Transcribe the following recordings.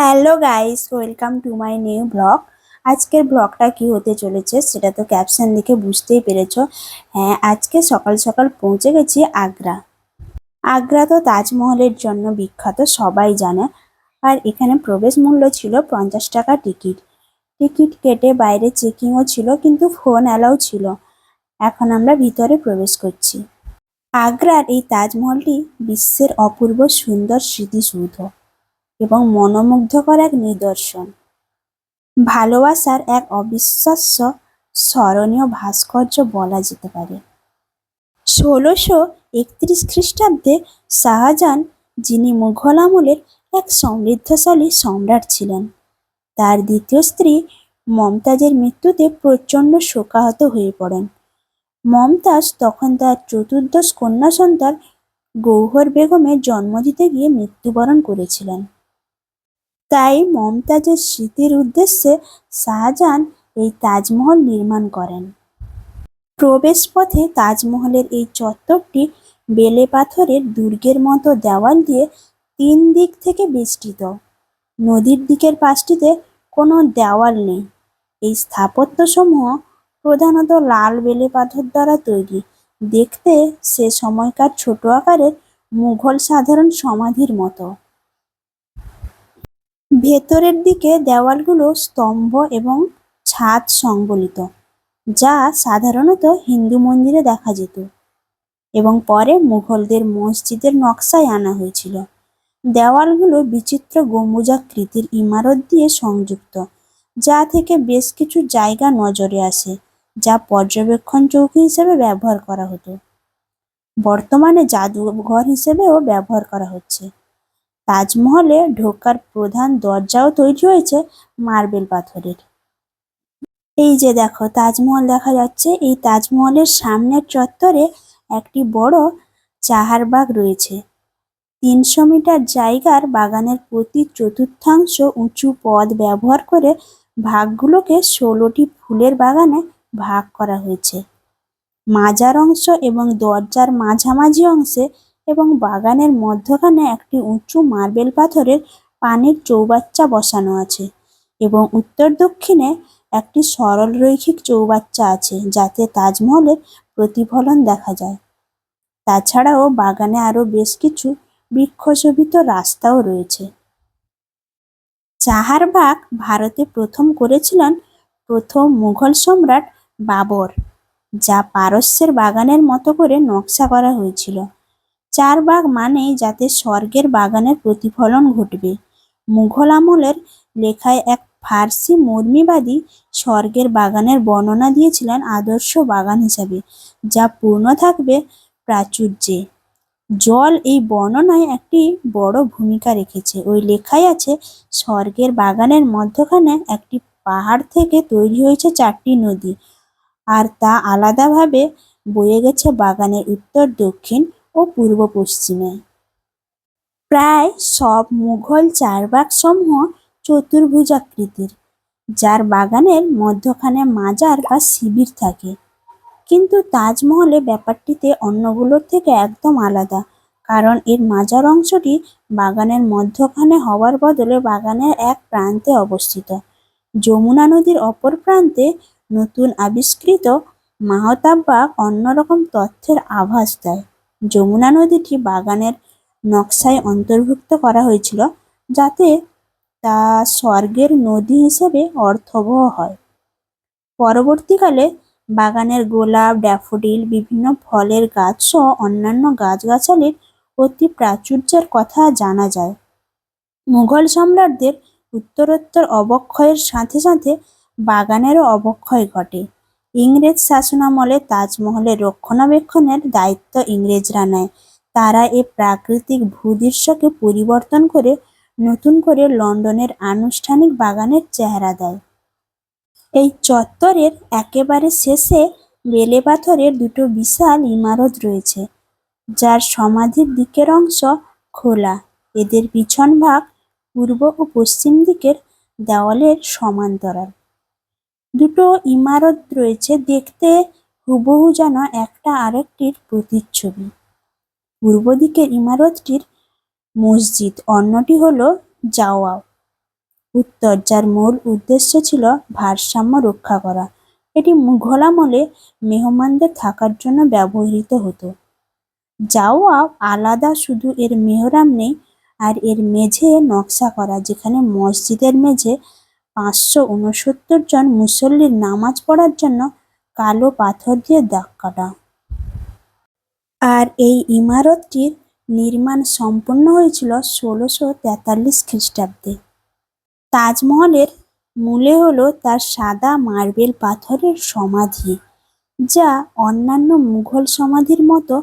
Hello guys, welcome to my new blog. আজকের ব্লগটা কি হতে চলেছে সেটা তো ক্যাপশন দেখে বুঝতেই পেরেছ। হ্যাঁ আজকে সকাল সকাল পৌঁছে গেছি আগ্রা। আগ্রা তো তাজমহলের জন্য বিখ্যাত, সবাই জানে। আর এখানে প্রবেশ মূল্য ছিল পঞ্চাশ টাকা টিকিট। টিকিট কেটে বাইরে চেকিংও ছিল, কিন্তু ফোন অ্যালাউ ছিল। এখন আমরা ভিতরে প্রবেশ করছি। আগ্রার এই তাজমহলটি বিশ্বের অপূর্ব সুন্দর স্মৃতিসৌধ। এবং মনোমুগ্ধকর এক নিদর্শন। ভালোবাসার এক অবিশ্বাস্য, স্মরণীয় ভাস্কর্য বলা যেতে পারে। ষোলোশো একত্রিশ খ্রিস্টাব্দে শাহজাহান, যিনি মুঘল আমলের এক সমৃদ্ধশালী সম্রাট ছিলেন, তার দ্বিতীয় স্ত্রী মমতাজের মৃত্যুতে প্রচণ্ড শোকাহত হয়ে পড়েন। মমতাজ তখন তার চতুর্দশ কন্যা সন্তান গৌহর বেগমের জন্ম দিতে গিয়ে মৃত্যুবরণ করেছিলেন। তাই মমতাজের স্মৃতির উদ্দেশ্যে শাহজাহান এই তাজমহল নির্মাণ করেন। প্রবেশ পথে তাজমহলের এই চত্বরটি বেলে পাথরের দুর্গের মতো দেওয়াল দিয়ে তিন দিক থেকে বেষ্টিত। নদীর দিকের পাশটিতে কোনো দেওয়াল নেই। এই স্থাপত্যসমূহ প্রধানত লাল বেলে পাথর দ্বারা তৈরি। দেখতে সে সময়কার ছোট আকারের মুঘল সাধারণ সমাধির মতো। ভেতরের দিকে দেওয়ালগুলো স্তম্ভ এবং ছাদ সংবলিত, যা সাধারণত হিন্দু মন্দিরে দেখা যেত এবং পরে মুঘলদের মসজিদের নকশায় আনা হয়েছিল। দেওয়ালগুলো বিচিত্র গম্বুজাকৃতির ইমারত দিয়ে সংযুক্ত, যা থেকে বেশ কিছু জায়গা নজরে আসে, যা পর্যবেক্ষণ চৌকি হিসেবে ব্যবহার করা হতো। বর্তমানে জাদুঘর হিসেবেও ব্যবহার করা হচ্ছে। তাজমহলে ঢোকার প্রধান দরজাও তৈরি হয়েছে মার্বেল পাথরের। এই যে দেখো, তাজমহল দেখা যাচ্ছে। এই তাজমহলের সামনের চত্বরে একটি বড় চাহারবাগ রয়েছে। তিনশো মিটার জায়গার বাগানের প্রতি চতুর্থাংশ উঁচু পথ ব্যবহার করে ভাগগুলোকে ষোলোটি ফুলের বাগানে ভাগ করা হয়েছে। মাজার অংশ এবং দরজার মাঝামাঝি অংশে এবং বাগানের মধ্যখানে একটি উঁচু মার্বেল পাথরের পানির চৌবাচ্চা বসানো আছে এবং উত্তর দক্ষিণে একটি সরল রৈখিক চৌবাচ্চা আছে যাতে তাজমহলের প্রতিফলন দেখা যায়। তাছাড়াও বাগানে আরও বেশ কিছু বৃক্ষশোভিত রাস্তাও রয়েছে। চাহারবাগ ভারতে প্রথম করেছিলেন প্রথম মুঘল সম্রাট বাবর, যা পারস্যের বাগানের মতো করে নকশা করা হয়েছিল। চার বাগ মানেই যাতে স্বর্গের বাগানের প্রতিফলন ঘটবে। মুঘল আমলের লেখায় এক ফার্সি মর্মীবাদী স্বর্গের বাগানের বর্ণনা দিয়েছিলেন আদর্শ বাগান হিসাবে, যা পূর্ণ থাকবে প্রাচুর্যে। জল এই বর্ণনায় একটি বড় ভূমিকা রেখেছে। ওই লেখায় আছে, স্বর্গের বাগানের মধ্যখানে একটি পাহাড় থেকে তৈরি হয়েছে চারটি নদী, আর তা আলাদাভাবে বয়ে গেছে বাগানের উত্তর, দক্ষিণ ও পূর্ব পশ্চিমে। প্রায় সব মুঘল চারবাগসমূহ চতুর্ভুজাকৃতির, যার বাগানের মধ্যখানে মাজার বা শিবির থাকে। কিন্তু তাজমহলে ব্যাপারটিতে অন্যগুলোর থেকে একদম আলাদা, কারণ এর মাজার অংশটি বাগানের মধ্যখানে হওয়ার বদলে বাগানের এক প্রান্তে অবস্থিত। যমুনা নদীর অপর প্রান্তে নতুন আবিষ্কৃত মাহতাব বাগ অন্যরকম তথ্যের আভাস দেয়। যমুনা নদীটি বাগানের নকশায় অন্তর্ভুক্ত করা হয়েছিল, যাতে তা স্বর্গের নদী হিসেবে অর্থবহ হয়। পরবর্তীকালে বাগানের গোলাপ, ড্যাফোডিল, বিভিন্ন ফলের গাছ সহ অন্যান্য গাছগাছালির অতি প্রাচুর্যের কথা জানা যায়। মুঘল সম্রাটদের উত্তরোত্তর অবক্ষয়ের সাথে সাথে বাগানেরও অবক্ষয় ঘটে। ইংরেজ শাসনামলে তাজমহলের রক্ষণাবেক্ষণের দায়িত্ব ইংরেজরা নেয়। তারা এ প্রাকৃতিক ভূদৃশ্যকে পরিবর্তন করে নতুন করে লন্ডনের আনুষ্ঠানিক বাগানের চেহারা দেয়। এই চত্বরের একেবারে শেষে বেলে পাথরের দুটো বিশাল ইমারত রয়েছে, যার সমাধির দিকের অংশ খোলা। এদের পিছন ভাগ পূর্ব ও পশ্চিম দিকের দেওয়ালের সমান্তরাল। দুটো ইমারত রয়েছে দেখতে হুবহু যেন একটা আরেকটির প্রতিচ্ছবি। পূর্ব দিকের ইমারতটির মসজিদ, অন্যটি হলো জাওয়া উত্তর, যার মূল উদ্দেশ্য ছিল ভারসাম্য রক্ষা করা। এটি মুঘল আমলে মেহমানদের থাকার জন্য ব্যবহৃত হতো। জাওয়া আলাদা, শুধু এর মেহরাম নেই, আর এর মেঝে নকশা করা, যেখানে মসজিদের মেঝে পাঁচশো উনসত্তর জন মুসল্লির নামাজ পড়ার জন্য কালো পাথর দিয়ে দাগ কাটা। আর এই ইমারতটির নির্মাণ সম্পন্ন হয়েছিল ষোলোশো তেতাল্লিশ খ্রিস্টাব্দে। তাজমহলের মূলে হলো তার সাদা মার্বেল পাথরের সমাধি, যা অন্যান্য মুঘল সমাধির মতো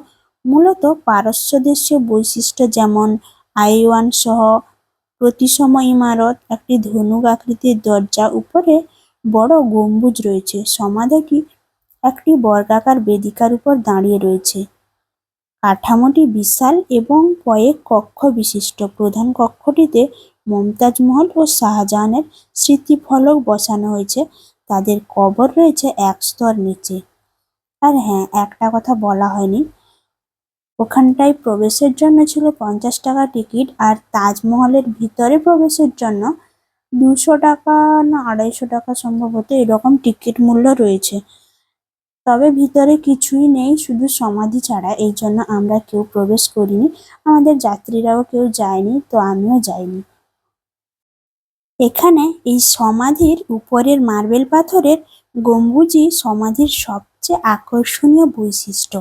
মূলত পারস্য দেশীয় বৈশিষ্ট্য যেমন আইওয়ান সহ প্রতিসম ইমারত, একটি ধনুক আকৃতির দরজা, উপরে বড় গম্বুজ রয়েছে। সমাধিটি একটি বর্গাকার বেদিকার উপর দাঁড়িয়ে রয়েছে। কাঠামোটি বিশাল এবং কয়েক কক্ষ বিশিষ্ট। প্রধান কক্ষটিতে মমতাজ মহল ও শাহজাহানের স্মৃতিফলক বসানো হয়েছে। তাদের কবর রয়েছে এক স্তর নিচে। আর হ্যাঁ একটা কথা বলা হয়নি। ওখানটায় প্রবেশের জন্য ছিল পঞ্চাশ টাকা টিকিট আর তাজমহলের ভিতরে প্রবেশের জন্য দুশো টাকা না আড়াইশো টাকা সম্ভবত এরকম টিকিট মূল্য রয়েছে। তবে ভিতরে কিছুই নেই, শুধু সমাধি ছাড়া। এই জন্য আমরা কেউ প্রবেশ করিনি। আমাদের যাত্রীরাও কেউ যায়নি, তো আমিও যাইনি। এখানে এই সমাধির উপরের মার্বেল পাথরের গম্বুজই সমাধির সবচেয়ে আকর্ষণীয় বৈশিষ্ট্য।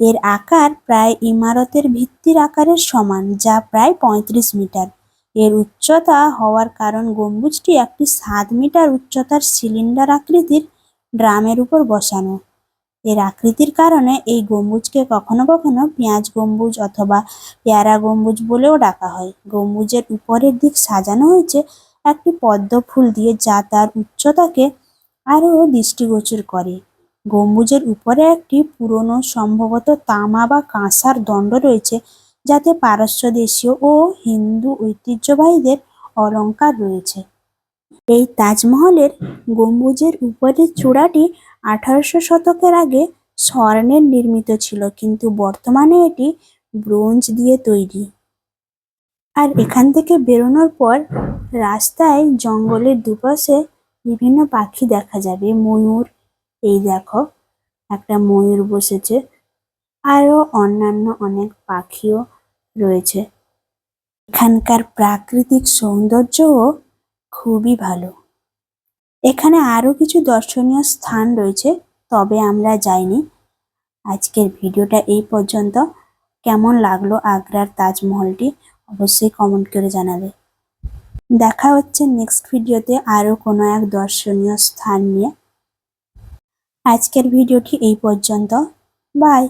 এর আকার প্রায় ইমারতের ভিত্তির আকারের সমান, যা প্রায় পঁয়ত্রিশ মিটার। এর উচ্চতা হওয়ার কারণ গম্বুজটি একটি সাত মিটার উচ্চতার সিলিন্ডার আকৃতির ড্রামের উপর বসানো। এর আকৃতির কারণে এই গম্বুজকে কখনো কখনো পেঁয়াজ গম্বুজ অথবা পেয়ারা গম্বুজ বলেও ডাকা হয়। গম্বুজের উপরের দিক সাজানো হয়েছে একটি পদ্ম ফুল দিয়ে, যা তার উচ্চতাকে আরও দৃষ্টিগোচর করে। গম্বুজের উপরে একটি পুরনো, সম্ভবত তামা বা কাঁসার দণ্ড রয়েছে, যাতে পারস্য দেশীয় ও হিন্দু ঐতিহ্যবাহীদের অলংকার রয়েছে। এই তাজমহলের গম্বুজের উপরের চূড়াটি আঠারোশো শতকের আগে স্বর্ণের নির্মিত ছিল, কিন্তু বর্তমানে এটি ব্রোঞ্জ দিয়ে তৈরি। আর এখান থেকে বেরোনোর পর রাস্তায় জঙ্গলের দুপাশে বিভিন্ন পাখি দেখা যাবে, ময়ূর এই দেখো, একটা ময়ূর বসেছে। আরও অন্যান্য অনেক পাখিও রয়েছে। এখানকার প্রাকৃতিক সৌন্দর্যও খুবই ভালো। এখানে আরও কিছু দর্শনীয় স্থান রয়েছে, তবে আমরা যাইনি। আজকের ভিডিওটা এই পর্যন্ত। কেমন লাগল আগ্রার তাজমহলটি অবশ্যই কমেন্ট করে জানাবে। দেখা হচ্ছে নেক্সট ভিডিওতে আরও কোনো এক দর্শনীয় স্থান নিয়ে। আজকের ভিডিওটি এই পর্যন্ত। বাই।